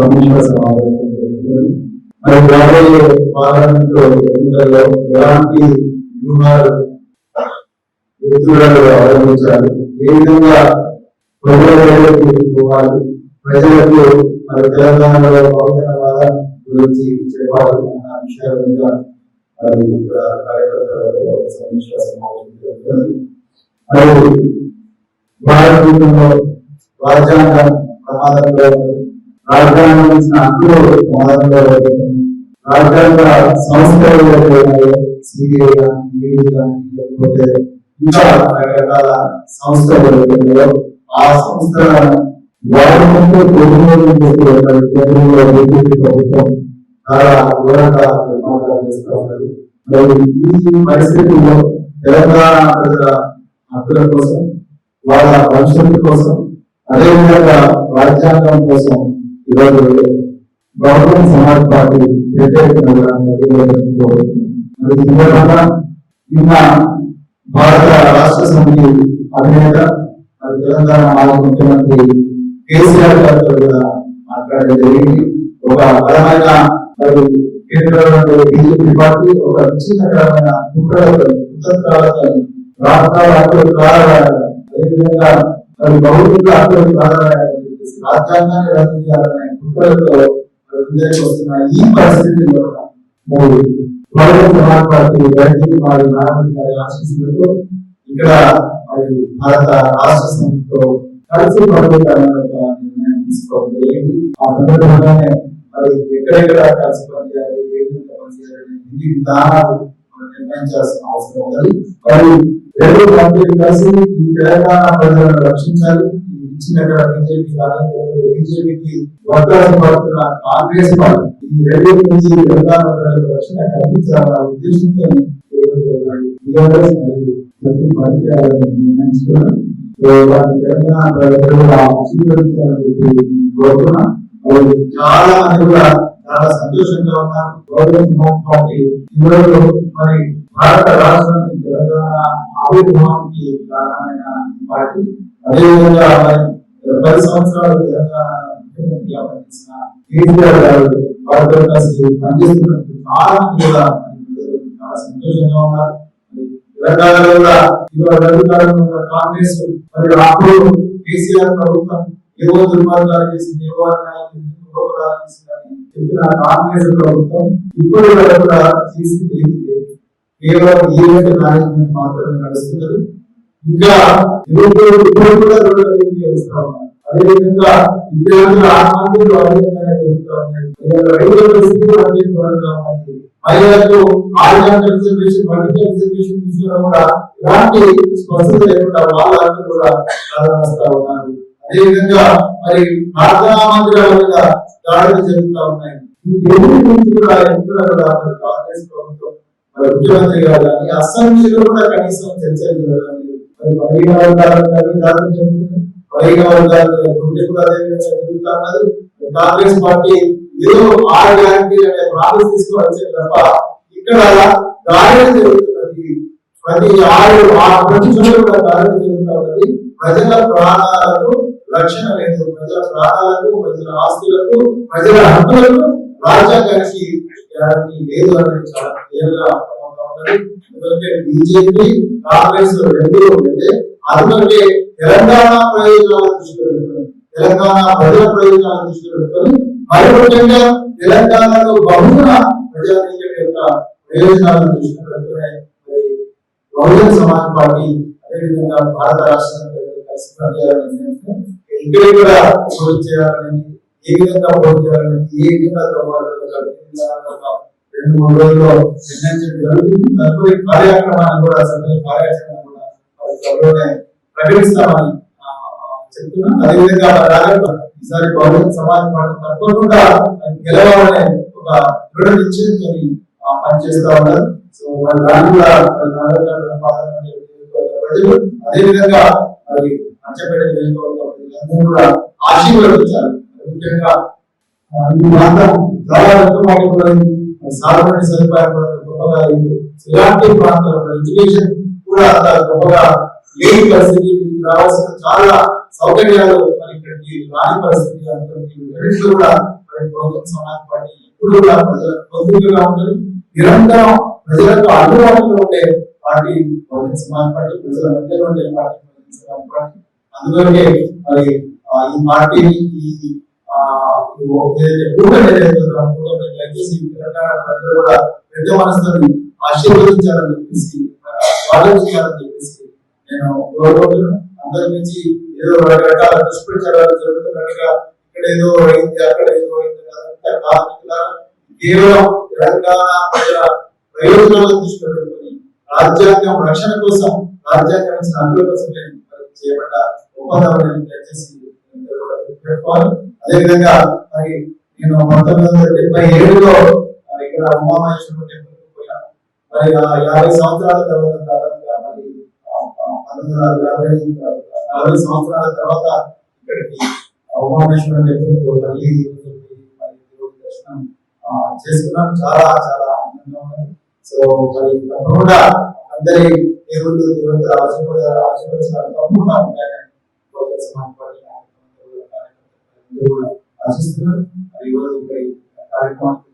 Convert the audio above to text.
Commissioner మరి రాబోయే ఎన్నికల్లో ఎలాంటి వ్యూహాలు అవలంబించాలి ఏ విధంగా ప్రజలకి పోవాలి ప్రజలకు మరి తెలంగాణలో గురించి చెప్పాలి అన్న విషయాల మీద మరి ఇక్కడ కార్యకర్తలతో సమీక్ష సమావేశం భారతదేశంలో రాజ్యాంగం ప్రమాదంలో ఉంది. రాజ్యాంగం ఇచ్చిన సంస్థలు సిబిఐ కానీ లేకపోతే ఇంకా రకరకాల సంస్థలు ఆ సంస్థ వాడుకుంటూ కొనుగోలు కేంద్రంలో బీజేపీ ప్రభుత్వం చాలా ఘోరంగా నిర్మాణాలు చేస్తూ ఉన్నది మరి ఈ పరిస్థితుల్లో తెలంగాణ ప్రజల హక్కుల కోసం వాళ్ళ భవిష్యత్తు కోసం అదేవిధంగా రాజ్యాంగం కోసం ఈరోజు బహుజన్ సమాజ్ పార్టీ వ్యతిరేకంగా నిర్వహించుకోబోతుంది. మరి సందర్భంగా నిన్న భారత రాష్ట్ర సమితి అధినేత మరి తెలంగాణ మాజీ ముఖ్యమంత్రి కేసీఆర్ గారితో కూడా మాట్లాడడం జరిగింది ఒక బలమైన మరి కేంద్రంలో బీజేపీ పార్టీ ఒక విచ్ఛిన్నకరమైన కుట్రలతో కుతంత్రాలతో రాష్ట్రాల హక్కులు కారణాలు అదేవిధంగా మరి బహుళ హక్కులు కారణాలు రాజ్యాంగాన్ని రద్దు చేయాలనే కుట్రలతో ముందరికి వస్తున్న ఈ పరిస్థితుల్లో మూడు. బహుజన్ సమాజ్ పార్టీ రైతు వారి నాయకుడి గారి ఆశీస్సులతో ఇక్కడ మరి భారత రాష్ట్ర సమితితో కలిసి పనిచేయాలనే నిర్ణయం తీసుకోవడం జరిగింది. ఆ సందర్భంగానే మరి ఎక్కడెక్కడ కలిసి పనిచేయాలి ఏ విధంగా పనిచేయాలి ఇన్ని విధానాలు మనం నిర్ణయించాల్సిన అవసరం ఉంది మరి రెండు పార్టీలు కలిసి ఈ తెలంగాణ ప్రజలను రక్షించాలి ఈ ఇచ్చిన బీజేపీ బీజేపీకి వర్గాలు పడుతున్న కాంగ్రెస్ పార్టీ. ఈ రెండు నుంచి తెలంగాణ ప్రజలకు రక్షణ కల్పించాలన్న ఉద్దేశంతో ప్రతి తెలంగాణ ప్రజలు కూడా ఆశీర్వదించాలని చెప్పి కోరుతున్నా చాలా మంది కూడా చాలా సంతోషంగా ఉన్నారు. గౌరవ పార్టీ ఈరోజు మరి భారత రాష్ట్రానికి తెలంగాణ ఆవిర్భావానికి కారణమైన పార్టీ. అదేవిధంగా పది సంవత్సరాలు కేసీఆర్ గారు వారితో కలిసి పనిచేస్తున్నందుకు చాలా కూడా చాలా సంతోషంగా ఉన్నారు. తెలంగాణలో కూడా ఇవాళ అధికారంలో కాంగ్రెస్ మరి అప్పుడు కేసీఆర్ ప్రభుత్వం ఏవో దుర్మార్గాలు చేసింది ఏవో అన్యాయాలు చేసింది, చేసిందని చెప్పిన కాంగ్రెస్ ప్రభుత్వం ఇప్పుడు కూడా చేసింది కేవలం ఈవెంట్ మేనేజ్మెంట్ మాత్రమే నడుస్తున్నారు ఇంకా ఇప్పుడు కూడా వస్తా. ఉన్నారు అదేవిధంగా విద్యార్థుల ఆత్మహత్యలు జరుగుతూ ఉన్నాయి. రైతుల అదే ఘోరంగా ఉంది మహిళలకు ఆర్గాన్ రిజర్వేషన్ రిజర్వేషన్ విషయంలో కూడా ఎలాంటి స్పష్టత లేకుండా వాళ్ళ కూడా సాధిస్తా ఉన్నారు. అదేవిధంగా మరి ప్రార్థనా మందిరాల మీద దాడులు జరుగుతూ ఉన్నాయి. ఈ దేవుడి గురించి కూడా ఎక్కడ కూడా మరి కాంగ్రెస్ ప్రభుత్వం మరి ముఖ్యమంత్రి గారు కానీ కూడా కనీసం చర్చలు జరగాలి. బలహీన వర్గాలకు కానీ బలహీన జరుగుతా ఉన్నది కాంగ్రెస్ పార్టీ ఏదో ఆరు గ్యారంటీ అనే ప్రామిస్ తీసుకొని వచ్చేది తప్ప ఇక్కడ దాడులు జరుగుతున్నది ప్రతి ఆరు ఆ ప్రతి కూడా జరుగుతూ ఉన్నది ప్రజల ప్రాణాలకు రక్షణ లేదు ప్రజల ప్రాణాలకు ప్రజల ఆస్తులకు ప్రజల హక్కులకు రాజ్యాంగానికి గ్యారంటీ లేదు అనేది చాలా క్లియర్గా బీజేపీ కాంగ్రెస్ రెండు ఉంటే అందుకంటే తెలంగాణ ప్రయోజనాలను దృష్టిలో పెట్టుకొని తెలంగాణ ప్రజల ప్రయోజనాలను దృష్టిలో పెట్టుకొని మరి ముఖ్యంగా తెలంగాణలో బహుజన ప్రజానీకం యొక్క ప్రయోజనాలను దృష్టిలో పెట్టుకునే మరి బహుజన సమాజ్ పార్టీ అదేవిధంగా భారత రాష్ట్రంలో కలిసి పనిచేయాలని ఇక్కడ కూడా పోటీ చేయాలని ఏ విధంగా పోటీ చేయాలని ఏ విధంగా రెండు మూడు రోజుల్లో నిర్ణయించడం జరుగుతుంది. తదుపరి కార్యక్రమాన్ని కూడా సభ్యుల కార్యాచరణ కూడా త్వరలోనే ప్రకటిస్తామని చెప్తున్నాం. అదేవిధంగా రాజకీయ ఈసారి బహుజన సమాజం పార్టీ తప్పకుండా గెలవాలనే ఒక దృఢ నిశ్చయంతో పనిచేస్తా ఉన్నారు. సో మరి దాన్ని కూడా ప్రజలు అదేవిధంగా మరి పంచపేట నియోజకవర్గ కూడా ఆశీర్వదించాలి. ముఖ్యంగా ఈ ప్రాంతం చాలా వెనుకబడిపోయింది సాగునీటి గొప్పగా లేదు ఇలాంటి ప్రాంతాల్లో ఎడ్యుకేషన్ కూడా అంత గొప్పగా లేని పరిస్థితి రావాల్సిన చాలా సౌకర్యాలు మరి ఇక్కడికి రాని పరిస్థితి అటువంటి కూడా మరి బహుజన సమాజ్ పార్టీ ఎప్పుడు కూడా ప్రజలకు ఉంటుంది. నిరంతరం ప్రజలకు అందుబాటులో ఉండే పార్టీ బహుజన సమాజ్ పార్టీ ప్రజల మధ్యలో ఉండే పార్టీ బహుజన సమాజ్ పార్టీ. అందులోనే మరి ఈ పార్టీని ఈ దయచేసి తెలంగాణ కూడా పెద్ద మనసుని ఆశీర్వదించాలని చెప్పేసి ఆలోచించాలని చెప్పేసి నేను కోరుకుంటున్నాను అందరి నుంచి ఏదో రకరకాల దుష్ప్రచారాలు జరుగుతున్నట్టుగా ఇక్కడ ఏదో అయింది అక్కడ ఏదో అయింది అదంతా కాదు కేవలం తెలంగాణ ప్రజల ప్రయోజనాలను దృష్టిలో పెట్టుకొని రాజ్యాంగం రక్షణ కోసం రాజ్యాంగం ఇచ్చిన హక్కుల కోసం నేను చేయబడ్డ ఒప్పందం నేను దయచేసి అదేవిధంగా మరి నేను పంతొమ్మిది వందల డెబ్బై ఏడులో ఇక్కడ ఉమామహేశ్వరం టెంపుల్ పోయాను. మరి ఆ యాభై సంవత్సరాల తర్వాత దాదాపుగా మరి ఆ, పంతొమ్మిది వందల యాభై నలభై సంవత్సరాల తర్వాత ఇక్కడికి ఆ టెంపుల్ మళ్ళీ దర్శనం చేసుకున్నాం. చాలా చాలా ఆనందంగా ఉంది సో మరి తప్పకుండా అందరి దేవుళ్ళు దేవత ఆశీర్వాద ఆశీర్వచనాలు తప్పకుండా ఉంటాయని బహుజన ఆశిస్తున్నారు. మరి ఈరోజు ఇక్కడ కార్యక్రమానికి